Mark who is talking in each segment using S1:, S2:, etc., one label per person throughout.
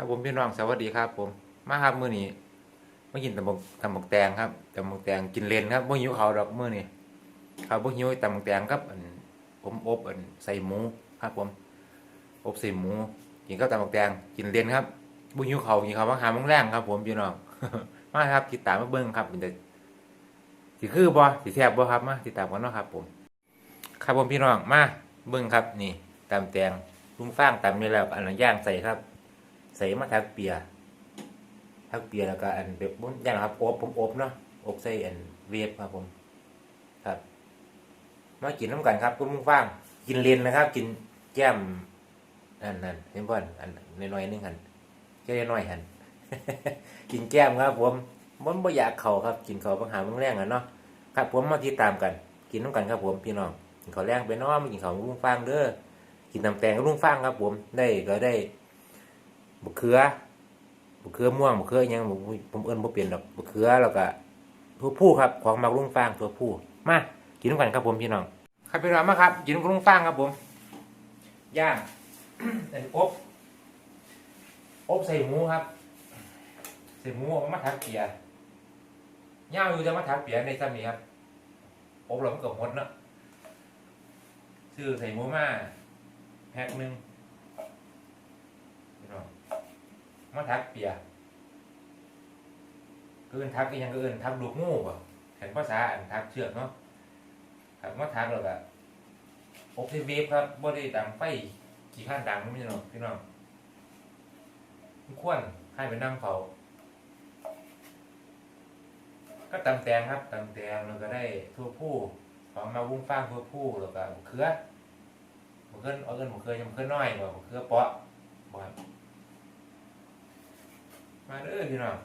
S1: ครับผมพี่น้องสวัสดีครับผมมาครับมื้อนี้มากินตำบักตำบักแตงครับตำบักแตงกินเลนครับบ่หิวข้าวดอกมื้อนี้ครับบ่หิวตำบักแตงครับอันผมอบอันใส่หมูครับผม อบใส่หมูกินกับตำบักแตงกินเลนครับบ่หิวข้าวกินข้าวมาหาโมงแรงครับ ผมพี่น้องมาครับติดตามมาเบิ่งครับมันจะสิคือบ่สิแซ่บบ่ครับมาติดตามกันเนาะครับ ผม ครับผมพี่น้องมาเบิ่งครับ นี่ตำแตงลุงฟ้างตำนี่แล้วอันนั้นย่างใส่ครับ ใส่มาทักเปียทักเปียแล้วก็อันแบบุ้นย่างนะครับอบผมอบเนาะอบใส่อันเวฟครับผมครับมากินน้ำกันครับคุณลุงฟางกินเลนนะครับ กินแก้มอันนั้นเห็นบ่อนอันน้อยๆนึงหันแค่น้อยหันกินแก้มครับ ผมมันบ่อยากเข่าครับ กินเขาปัญหาเมืองแรงอะเนาะครับ ผมมาติดตามกัน กินน้ำกันครับผมพี่น้องกินข้าวแรงไปเน้อมกินข้าวลุงฟางเด้อกินน้ำแตงกับลุงฟางครับ ผมได้ก็ได้ บุกเขือบุกเขือม่วงบุกเขืออิหยังผมผมเอิ้นบ่เปลี่ยนดอกบุกเขือแล้วก็ทั่วผู้ครับของมักลุงฟางทั่วผู้มากินกันครับผมพี่น้องครับพี่น้องมาครับกินกับลุงฟางครับผมย่างเป็นอบอบใส่หมูครับใส่หมูมาทักเปียย่างอยู่จะมาทักเปียในซ้ำนี้ครับอบเรามันกับหมดเนาะซื้อใส่หมูมาแพ็คหนึ่งพี่น้อง มาทักเปียก็เอินทักก็ยังก็เอินทักลูกงูป่เห็นภาษาอันทักเชือกเนาะครับมาทักแล้วก็อบที่เวฟครับบ่ได้ดังไฟกี่ข้านดังไม่ใช่หรอกพี่น้องมันควรให้ไปนั่งเฝ้าก็ตำแตงครับตำแตงแล้วก็ได้ทั่วผู้ของมาวุ้งฟ้างเพื่อผู้แล้วก็มะเขือมะเขือเอาเงินมะเขือยังมะเขือน้อยกว่ามะเขือเปาะบ่ มาเด้อพี่น้อง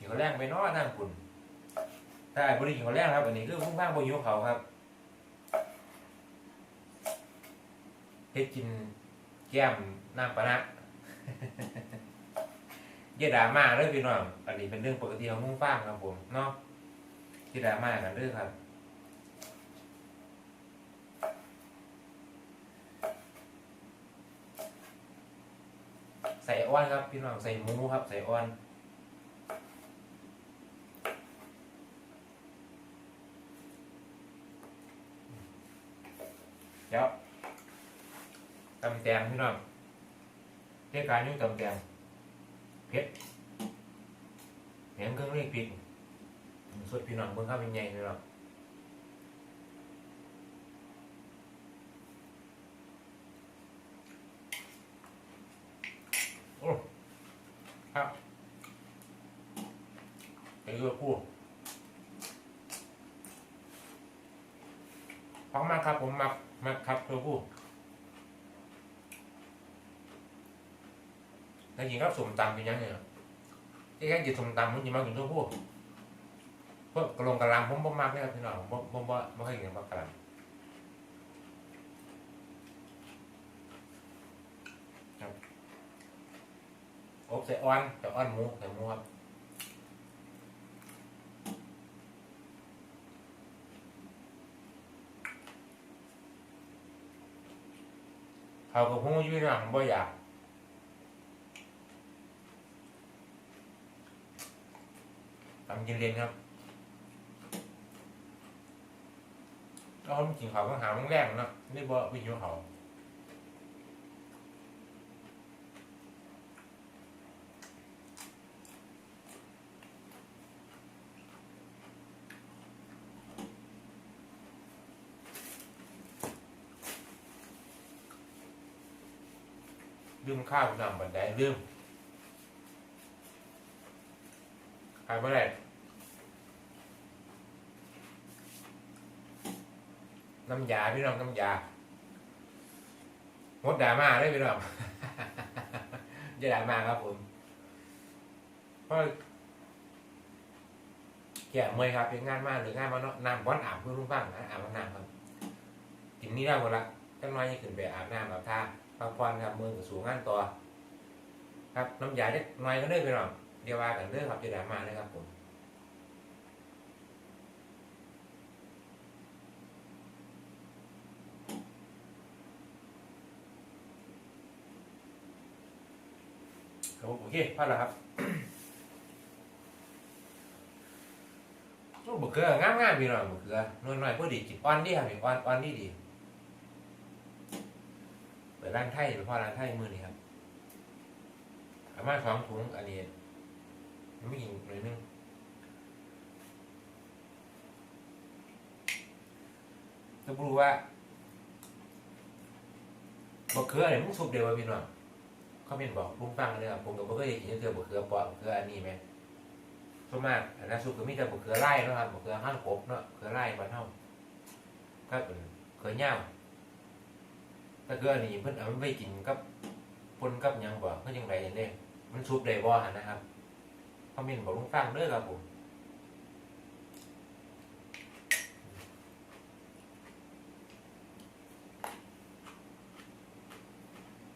S1: หิวแรงไปเน้อทางคุณถ้บริหิวแรงครับอันนี้คือวุ้งฟ้างบนหิวเขาครับเฮ็ดกินแก้มน้ำปะนะอย่าด่ามาเด้อพี่น้องอันนี้เป็นเรื่องปกติของวุ้งฟ้างครับผมเนาะอย่าด่ามากันเด้อครับ ส่อ้อนครับ พี่น้องใส่หมูครับ ใส่อ้อนเดี๋ยวตำแตงพี่น้องเรียกการยุ่งตำแตงเผ็ดเห็นเครื่องเรียกพริกสุดพี่น้องเพิ่งเข้าเป็นใหญ่เลยหรอกโอ้ ครับไปดูพูดพร้อมมาครับผมมักมักครับตัวผู้แล้วกินกับสมตำเป็นยังไงอะที่แค่กินสมตำมันจะมากินตัวผู้พวกกระลงกระลำผมบ่มักเนี่ยครับพี่น้องผมบ่ผมบ่ไม่เคยกินปลากกระลำค อบใส่อ้อนใส่อ้อนหมูใส่หมูครับเขาก็คงอยู่ในหลังบ่อยากทำกินเรียนครับก็เขากินเขาต้องหาโรงแรมเนะนี่บ่วิ่งอยู่เขา ลืมข้าวนำบันไดลืมขายเมื่อไหร่น้ำยาพี่น้องน้ำยามดดราม่าได้พี่น้องจะดราม่าครับผมเพราะแก่เมื่อยครับเป็นงานมากหรืองานมาเนาะน้ำบ้อนอาบเพื่อรุ่งบ้างนะอาบน้ำครับกินนี่ได้หมดละจังน้อยยังขึ้นไปอาบน้ำอาบท่า พักผ่อนครับมือกับสูงงานต่อ ครับน้ำยาเล็กน้อยก็ได้ไปหน่อยเดี๋ยวว่ากันเด้อครับจะได้มาเลยครับผมครับโอเคพอแล้วครับโอ้บะเขืองามงามๆพี่น้องบะเขือนวลหน่อยพอดีกินอ่อนดีครับพี่อ่อนอ่อนดีดี ร้านไทยไปพ่อร้านไทยมือนี่ครับอามาสองถุงอันนี้ไม่กินเลยนึงจะรู้ว่าบะเขือเนี่ยมึงสุกเดียวพี่น้องเขาเป็นบอกลุงฟังเลยครับผมก็บ่เคยกินเจอบะเขือปอดบะเขืออันนี้ไหมส่วนมากอันนั้นสุกก็มีแต่บกเขือไร่นะครับบกเขือห้างกบเนาะเขือไร่บ้านเฮาก็เป็นเขือเหย้า ถ้าเขืออันนี้เพิ่นเอาไปกินกับปนกับยังบ่เพิ่นจังไดเด้มันซุปได้บ่หั่นนะครับคอมเมนต์บอกลุงฟังเด้อครับผม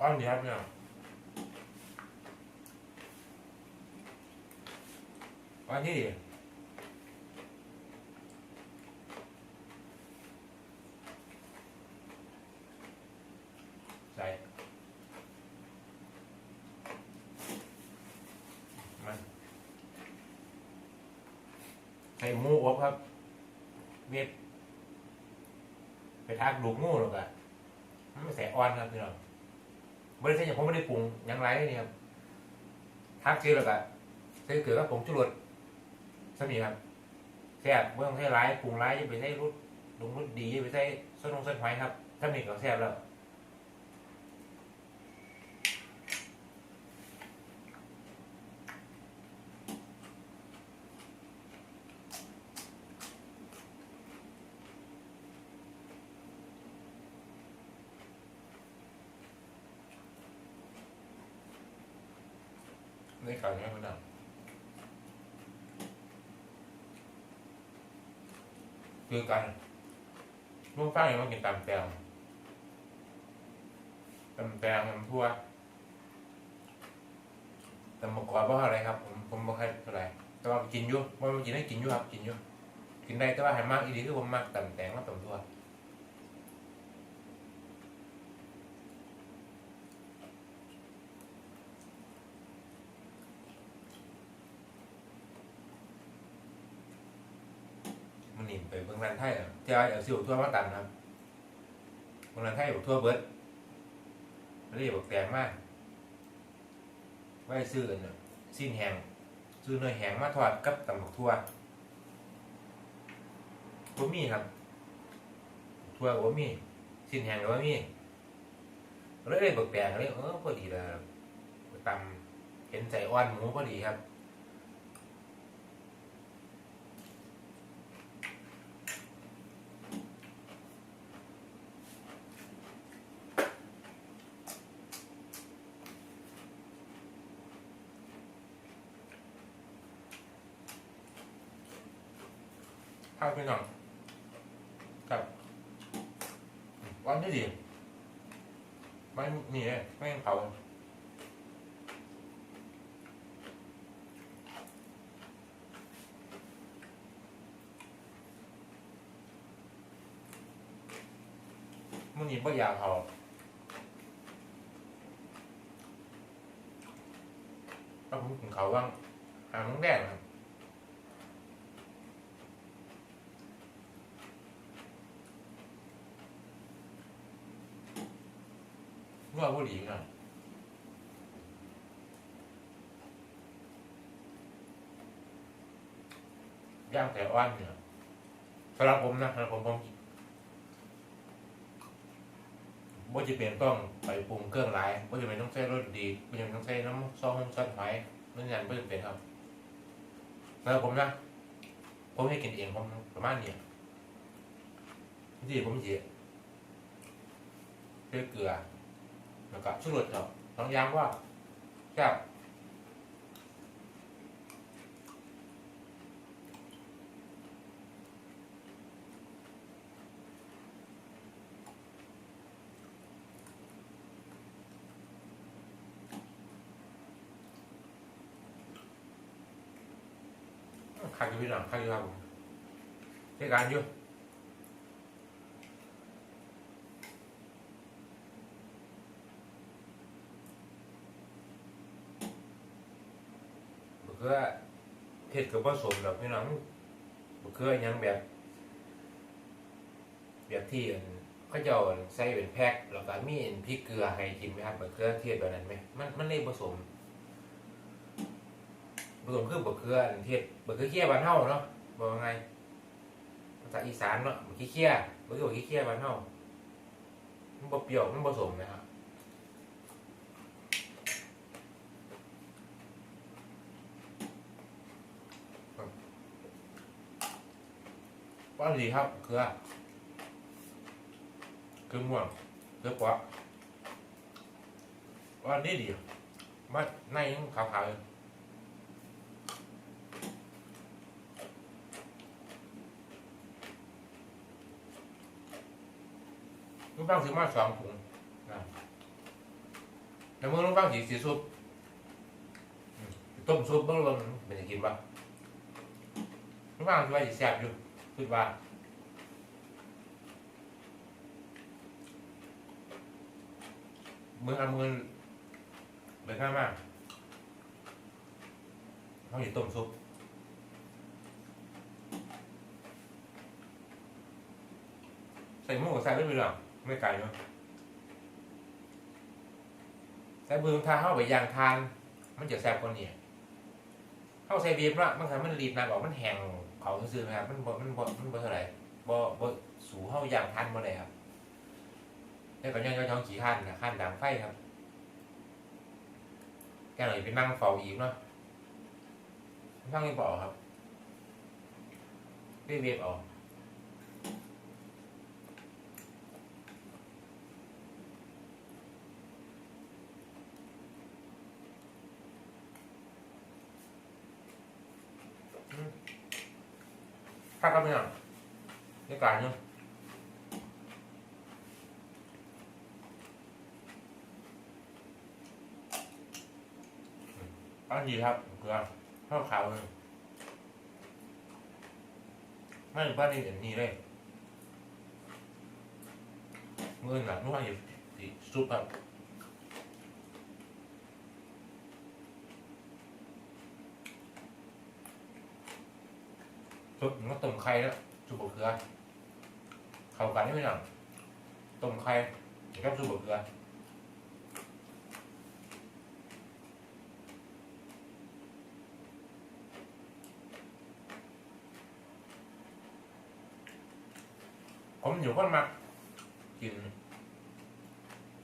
S1: อ้อนดีครับเนี่ยอ้อนที่ดีใส่มัน ใส่หมูอบครับเม็ดไปทากดูกงูหรอกอะมันไม่ใส่อ่อนครับพี่น้องไม่ได้ใส่อย่างผมไม่ได้ปรุงยังไรเลยนี่ครับทักเจอแล้วก็ใส่เกลือกับผงชูรสสมีครับแซ่บเมื่อต้องใช้ร้ายปรุงร้ายจะไปใช้รุดลงรุดดีจะไปใช้ส้นลงส้นหอยครับ ถ้ามีก็แซ่บแล้ว ในข่าวนี้มันดังคือกันลุงฟ้ายังมากินตำแตงตำแตงมันทั่วตำมะกอกว่าอะไรครับ ผมผมบอกให้เท่าไหร่แต่ว่ากินยู่ว่ากินได้กินยู่ครับ กินยู่กินได้แต่ว่าให้มากอีดีคือผมมากตำแตงกับตำทั่ว นหนีไปเมืองรันไทยอ่เจ้าเอาสิวทั่วมาตำนะครับเมืองรันไทยบอกทั่วเบิร์ดไม่ได้บอกแตงมากไว้ซื้อกันน่ะสิ้นแหงซื้อเนื้อแหงมาทอดกับตำบักทั่วบ่มีครับ ทั่วก็มีสิ้นแหงก็บ่มีเลยเลยบักแตงเลยเออพอดีแล้วตำเห็นใจอ่อนหมูพอดีครับ ข้าวพี่น้องครับวันที่ดีไม่มีเลยไม่เผามันนี่ไม่อยากเผาถ้าผมกินเขาว่างหาน้องแดงครับ น วดบุหรี่นะย่างแต่อ้อนเนี่ยสำหรับผมนะสำหรับผมผมว่าจะเป็นต้องไปปรุงเครื่องหลายว่าจะเป็นต้องใช้รสดีว่าจะเป็นต้องใช้น้ำซอสซอสหอยนั่นยันไม่จำเป็นครับสำหรับผมนะผมให้กินเองผมประมาณนี้ที่ผมเจีเเกลือ แล้วก็ชูรสเนาะต้องย้ำว่าแซ่บคักอยู่พี่น้องคักอยู่ครับผมใช้การอยู่ ขือเทศกับผสมดอกพี่น้องบักเขือยังแบบ แบบที่เขาจ้าใส่เป็นแพ็คแล้วก็มีนพริกเกลือให้กินไหมครับบักเขือเทศแบบนั้นไหมมันมันเลยผสมผสมคือบักเขือเทศบักเขือเคี่ยวบ้านเฮาเนาะบอกว่าไงภาษาอีสานเนาะบักขี้เคี่ยวบักเขือบักขี้เคี่ยวบ้านเฮามันบ่เปรี้ยวมันผสมนะครับ ว่าดีครับ เกลือเกลือม่วงเกลือปอว่านี่ดีมาในยังขาวๆลูกบ้างซื้อมาสองถุงนะแล้วมึงลูกบ้างสีสีซุปต้มซุปเบ้างลงเป็นจะกินปะลูกบ้างคิดว่าจะแซ่บอยู่ คิดว่ามือเอามือไปข้างมากเขาอยู่ต้มซุปใส่หมูใส่ไม่เป็นหรอกไม่ไกลเนาะใส่เบืองทาเข้าไปยางทาน มันจะแซ่บกว่านี้เข้าใส่บีบละบางครั้งมันรีดน้ำออกมันแห้ง เขาซื้อๆนะครับมันบ่มันบ่มันบ่เท่าไหร่บ่บ่สูเฮาอย่างทันบ่ได้ครับแล้วก็ยังยังขี่ข้านนะข้านดังไฟครับแกหน่อยไปนั่งเฝ้าอีกเนาะนั่งไม่เปล่าครับเรียบเรียบออก ถ้าก็ไม่เอาในการเนาะอันนี้ครับเกลือข้าวขาวเลยไม่บ้านนี่เห็นนี่เลยเมื่อหนักนุ่อยู่ที่ซุปครับ ซุปมันก็ต้มไข่แล้วซุบเกลือเข้ากันได้ไหมหนังต้มไข่กับซุบเกลือผมอยู่คนมักกิน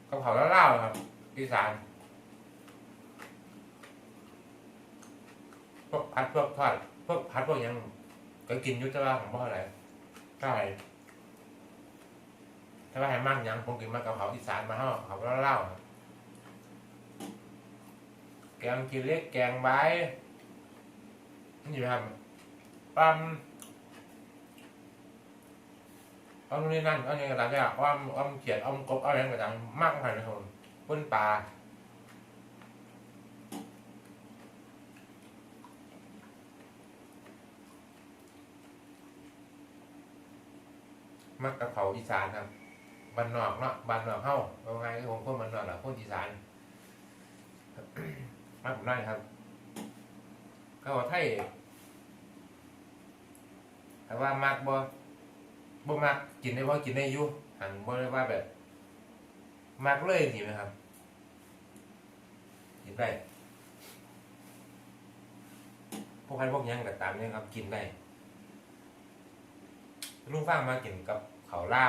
S1: กะเพราแล้วเล่าครับอีสานพวกพัดพวกทอดพวกพัดพวกยัง ก็กินยุ่แต่ว่าของพ่ออะไรใช่ถ้าว่าให้มากหยังผมกินมากกะเพราอีสานมาเฮาเขาเล่าแกงกินเล็กแกงใบนี่ครับปั๊มอานู่นนี่นั่นเอาอย่างไรเนี่ยอ้อมอ้อมเขียนอ้อมกบเอาอะไรต่างๆมากมายเลยครับป้นปลา มักกะเพราอีสานครับบ้านนอกเนาะบ้านนอกเฮ้าเอาไงก็ผมคนบ้านนอกแหละคนอีสานมากผมได้ครับ ก็ว่าไทยแต่ว่ามากบ่บ่มักกินได้บ่กินได้อยู่หันบ่ได้ว่าแบบมักเลยสิไหมครับกินได้พวกใครพวกยังก็ตามเนี่ยครับ กินได้ ลุงฟังมากินกับข้าเหล้า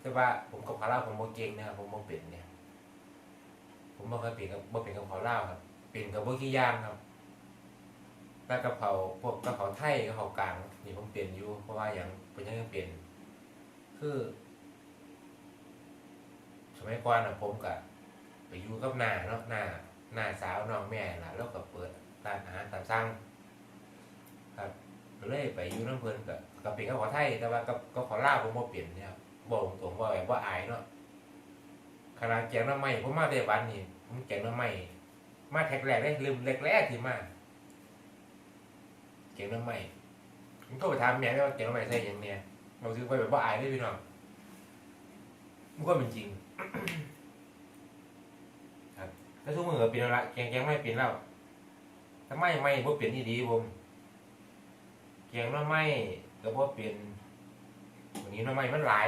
S1: แต่ว่าผมกับข้าเหล้าผมบ่เก่งนะครับผมบ่เป็นเนี่ย ผมบ่เคยเป็นกับบ่เป็นกับข้าเหล้าครับเป็นกับบ่กี่อย่างครับแต่กับเขาพวกกับเขาไทยกับเขากลางนี่ผมเป็นอยู่ เพราะว่าอย่างเป็นยังยังเป็นคือ สมัยก่อนนะผมกับไปอยู่กับนาเนาะนาหน้าสาวน้องแม่ล่ะ แล้วก็เปิดร้านอาหารตามสั่ง เลยไปอยู่น้ำเพลินกับกับเป็นกับขอไทยแต่ว่ากับกับขอลาผมบ่เปลี่ยนเนี่ยบอกตรงว่าแบบว่าอายเนาะขนาดแกงน้ำไม้ผมมาแต่วันนี่ผมแกงน้ำไม้มาแท็กแรกได้ลืมแรกๆที่มาแกงน้ำไม้ผมโทรไปถามแม่ว่าแกงน้ำไม้ใส่ยังเนี่ยเราซื้อไปแบบว่าอายได้พี่น้องมันก็เป็นจริงครับแล้วทุกมือเป็นแล้วละแกงแกงไม่เป็นแล้วถ้าไม่ไม่บ่เปลี่ยนที่ดีผม กียงน้ำไม่ก็บ่เปลี่ยนวันนี้น้ำไม่มันหลาย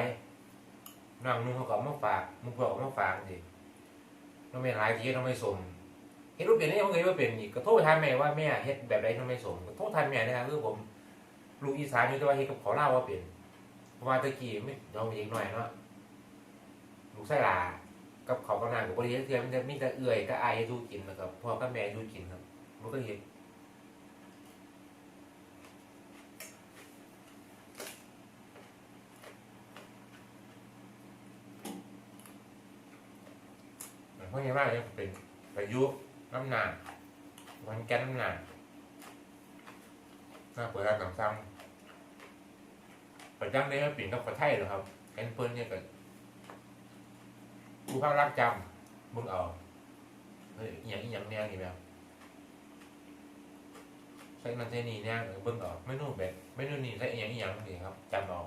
S1: น้องนุ่งเขาก็มาฝากมึงพวกเอามาฝากสิน้ำไม่หลายทีน้ำไม่สมเฮ็ดรูปเปลี่ยนนี่ผมเคยว่าเปลี่ยนอีกก็โทษทานแม่ว่าแม่เฮ็ดแบบใดน้ำไม่สมก็โทษทานแม่นะครับคือผมลูกอีสานอยู่แต่ว่าเฮ็ดกับขอเล่าว่าเปลี่ยนเพราะว่าตะกี้ไม่ยอมอีกหน่อยเนาะลูกไส้ลากับเขากำนันกับบริเวณเทียมมันจะมีแต่เอื่อยแต่อายให้ดูกินนะครับพ่อกับแม่ดูกินครับมันก็เห็น เพราะอย่างไรเนี่ยเป็นประยุกต์น้ำหนักวันแก้น้ำหนักหน้าเปิดร้านหนังซ้ำประจำได้ไม่เปลี่ยนกับประเทศหรอครับแอนเปิลเนี่ยก็ผู้เข้ารักจำมึงเอาเฮ้ยอย่างอย่างแนวนี่แบบใส่นันใส่นี่เนี่ยเบิ่งออกไม่นู่นแบบไม่นู่นนี่ใส่อย่างอย่างนี่ครับจำออก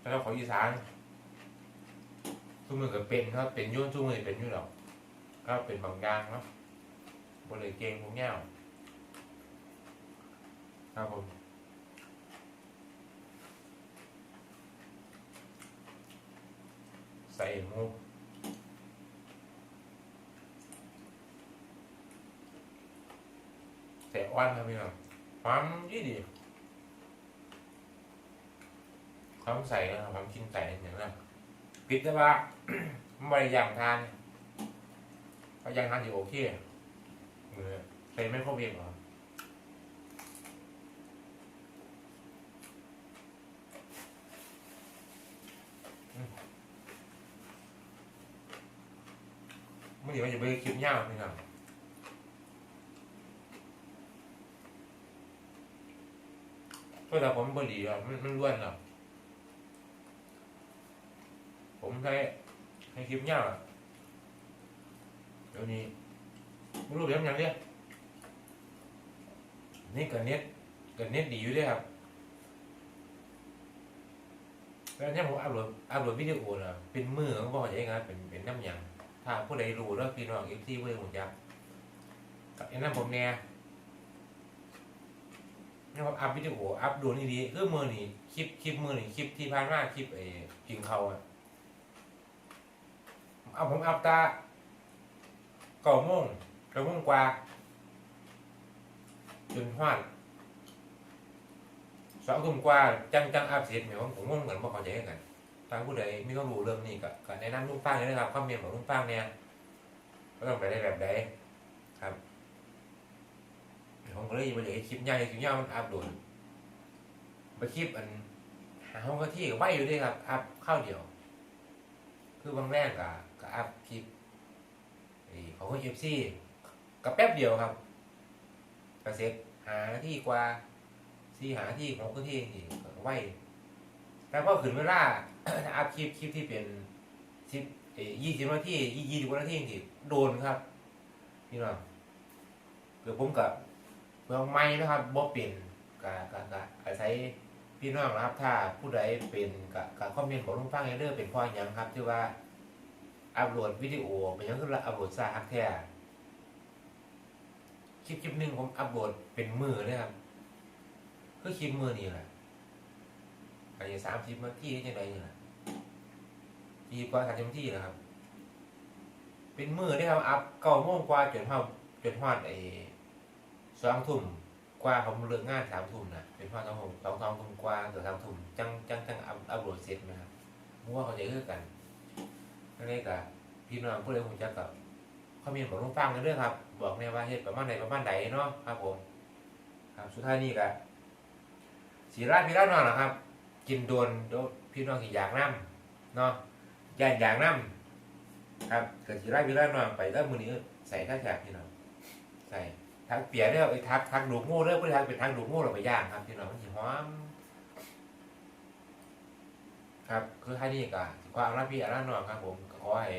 S1: แล้วขออีสาน ทุกมือก็เป็นครับเป็นยุ่นทุกมือเป็นยุ่นหรอกก็เป็นบางอย่างเนาะบริเกงพวกแง่วครับผมใส่หมูแต่อ้วนครับพี่น้องความยี่ดีความใส่นะครับความกินใส่อย่างนั้น ปิดได้ว่าไม่ได้ย่างทานเพราะย่างทานอยู่โอเคเมือใส่ไม่ครบเพียงหรออืมมื่อนี้มันจะไปคลิปยาวพี่น้องเวลาผมบดีอะมันมันล้วนอะ ใช้ให้คลิปยาวอะเดี๋ยวนี้ไม่รู้เรื่องยังเนี่ยนี่กับเน็ตกับเน็ตดีอยู่ด้วยครับแล้วเนี่ยผมอัพโหลดอัพโหลดวิดีโอน่ะเป็นมือของพ่อใหญ่ครับเป็นเป็นน้ำยังถ้าผู้ใดรู้แล้วพี่น้องเอฟซีเว้ยผมจะกับไอ้นั่นผมเนี่ยนี่ครับอัพวิดีโออัพดนนี่ดีคือมือนี่คลิปคลิปมือนี่คลิปที่ผ่านมาคลิปไอ้กินเขาอะ เอาผมอัพตาเก่าโมงเก่าโมงกว่าจนฮอดสองทุ่มกว่าจังจังอัพเสร็จเหมือนผมงงเหมือนบ่เขาใจกันทางผู้ใดไม่ต้องรู้เรื่องนี้ก็ก็แนะนำลุงฟังเลยนะครับคอมเมนต์ของลุงฟังเนี่ยก็ต้องไปได้แบบใดครับผมก็เลยมาเลยคลิปใหญ่คลิปยาวมันอัพโหลดไปคลิปอันหาห้องก็ที่ไหวอยู่ด้วยครับอัพเข้าวเดียว คือบางแรกก็ก็ อัพคลิปไอ้ของเอฟซีก็แป๊บเดียวครับก็เสร็จหาที่กว่าซีหาที่ของก็ที่นี่ไหวแต่พอขึ้นเวลาอัพคลิปคลิปที่เป็นคลิปยี่สิบนาทียี่สิบนาทีที่โดนครับพี่น้องเดี๋ยวผมกับเมืองใหม่นะครับบ่เป็นกะกะกะอาศัยพี่น้องนะครับ ถ้าผู้ใดเป็นกะกะคอมเมนต์ของลุงฟังเอเด้อเป็นพ่อหยังครับที่ว่า อัพโหลดวิดีโอเป็นยังคืออัพโหลดซาฮักแท้คลิปคลิปหนึงผมอัพโหลดเป็นมือเลยครับคือคลิปมือนี่แหละอายุสามสิบนาทีจังไดนี่แหละทีกว่าสามสิบนาทีนะครับ เป็นมือได้ครับอัพเก้าโมงกว่าจนเท่าจนฮอดไอ้สองทุ่มกว่าผมเลิกงานสามทุ่มนะเป็นพ่อสองทุ่มสองสองทุ่มกว่าเกือบสามทุ่มจังจังจังอัพอัพโหลดเสร็จนะครับว่าเขาจะคือกัน นั่นเองกับพี่น้องผู้ใดคงจะกับคอมเมนต์บอกลุงฟังกันด้วยครับ บอกเนี่ยว่าเฮ็ดประมาณไหนประมาณไหนเนาะครับผม ครับสุดท้ายนี่ก็สีราดพี่ราดนอนนะครับ กินโดนโดนพี่น้องที่อยากน้ำเนาะอยากอยากน้ำครับเกิดสีราดพี่ราดนอนไปแล้วมือนี้ใส่ท่าจากพี่น้องใส่ทักเปียเด้อไอ้ทักทักดูกงูเด้อเพื่อทักเป็นทักดูกงูเราไปย่างครับพี่น้องมันหอม ครับคือให้นี่ก็ความรับพี่อาร์น้องครับผมขอให้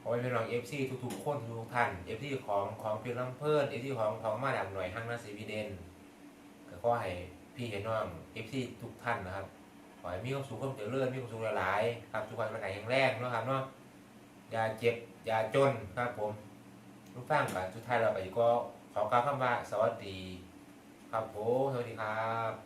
S1: ขอให้พี่น้องเอฟซีทุกๆคนทุกท่านเอฟซีของของเพียงลำเพิ่นเอฟซีของของมาดามหน่วยห้างนาซีวีเดนก็ขอให้พี่เห็นน้องเอฟซีทุกท่านนะครับขอให้มีความสุขความเจริญมีความสุขหลายๆครับสุขภาพร่างกายแข็งแรงนะครับเนาะอย่าเจ็บอย่าจนครับผมทุกฟังกันสุดท้ายเราไปก็ขอกล่าวคำว่าสวัสดี ครับผมสวัสดีครับ